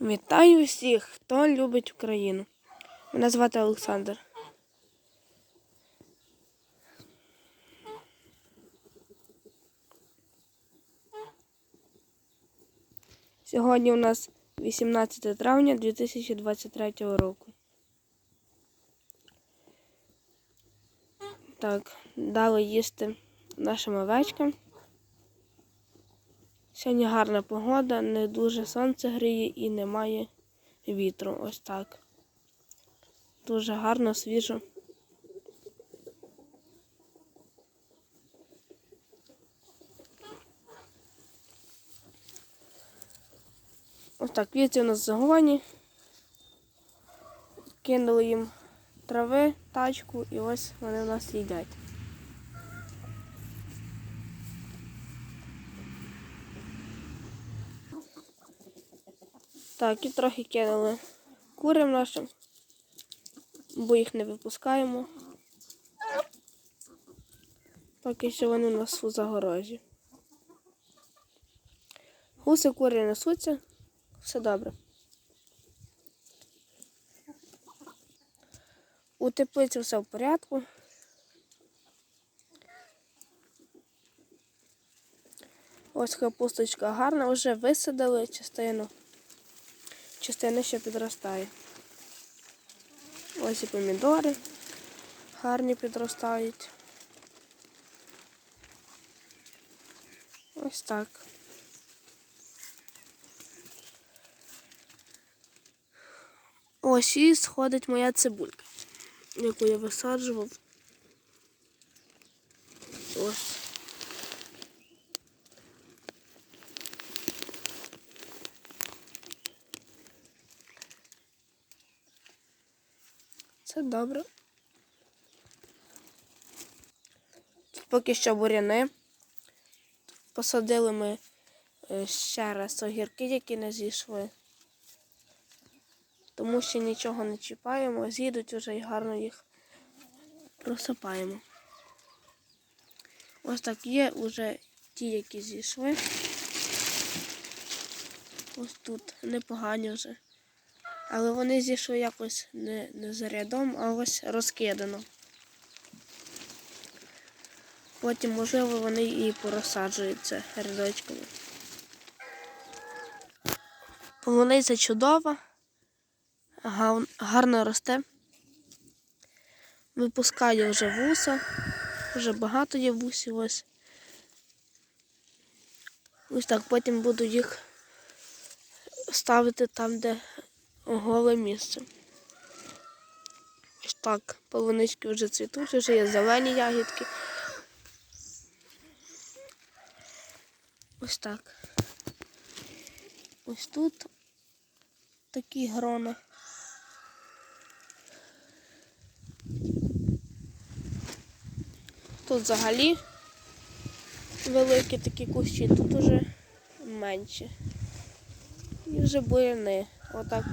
Вітаю всіх, хто любить Україну. Мене звати Олександр. Сьогодні у нас 18 травня 2023 року. Так, дали їсти нашим овечкам. Сьогодні гарна погода, не дуже сонце гріє і немає вітру. Ось так. Дуже гарно, свіжо. Ось так, віці у нас загоні. Кинули їм трави, тачку і ось вони у нас їдять. Так, і трохи кинули курям нашим, бо їх не випускаємо. Поки що вони у нас у загорожі. Гуси курі несуться, все добре. У теплиці все в порядку. Ось капусточка гарна, вже висадили частину. Частина ще підростає. Ось і помідори гарні підростають. Ось так. Ось і сходить моя цибулька, яку я висаджував. Ось. Це добре. Тут поки що буряни. Посадили ми е, ще раз огірки, які не зійшли. Тому що нічого не чіпаємо, з'їдуть уже і гарно їх просипаємо. Ось так є вже ті, які зійшли. Ось тут непогані вже. Але вони зійшли якось не, не за рядом, а ось розкидано. Потім, можливо, вони і порозсаджуються рядочками. Полуниця чудова, гарно росте. Випускає вже вуса, вже багато є вусів ось. Ось так, потім буду їх ставити там, де голе місце. Ось так, полунички вже цвітуть, вже є зелені ягідки. Ось так. Ось тут такі грони. Тут взагалі великі такі кущі, тут уже менші. І вже буряни отак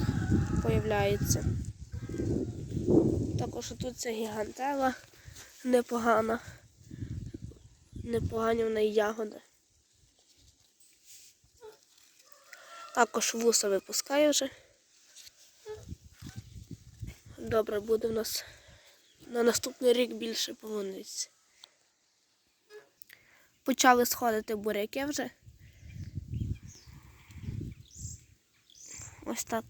появляються. Також тут ця гігантела непогана. Непогані в неї ягоди. Також вуса випускає вже. Добре, буде в нас на наступний рік більше полуниці. Почали сходити буряки вже. Ось так.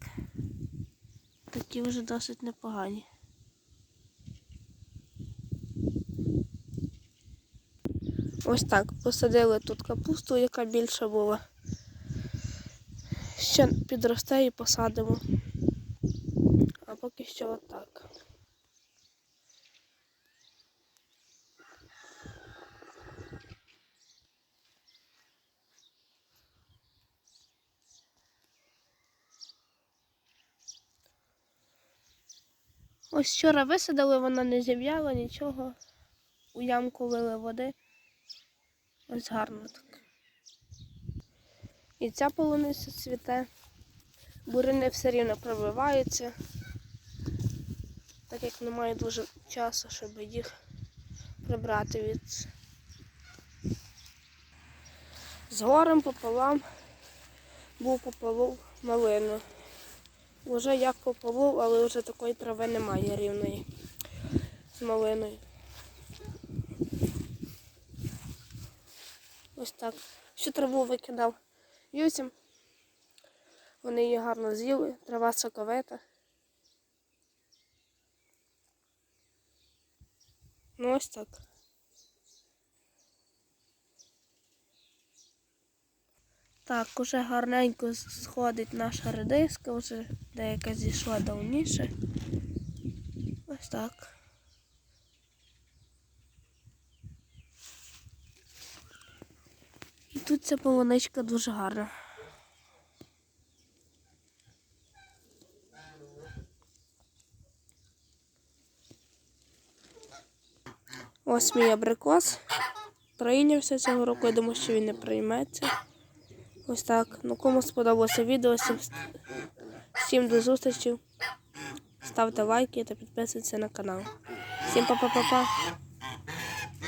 Такі вже досить непогані. Ось так. Посадили тут капусту, яка більша була. Ще підросте і посадимо. А поки що отак. Ось вчора висадили, вона не зів'яла нічого. У ямку лили води. Ось гарно так. І ця полуниця цвіте. Бурини все рівно пробиваються, так як немає дуже часу, щоб їх прибрати від. З горем пополам був пополов малину. Уже як пополов, але вже такої трави немає рівної з малиною. Ось так. Всю траву викидав Юсім. Вони її гарно з'їли, трава соковита. Ну ось так. Так, уже гарненько сходить наша редиска, вже деяка зійшла давніше. Ось так. І тут ця полуничка дуже гарна. Ось мій абрикос. Прийнявся цього року, я думаю, що він не прийметься. Ось так. Ну кому сподобалося відео, всім, до зустрічі. Ставте лайки та підписуйтесь на канал. Всім па-па-па-па.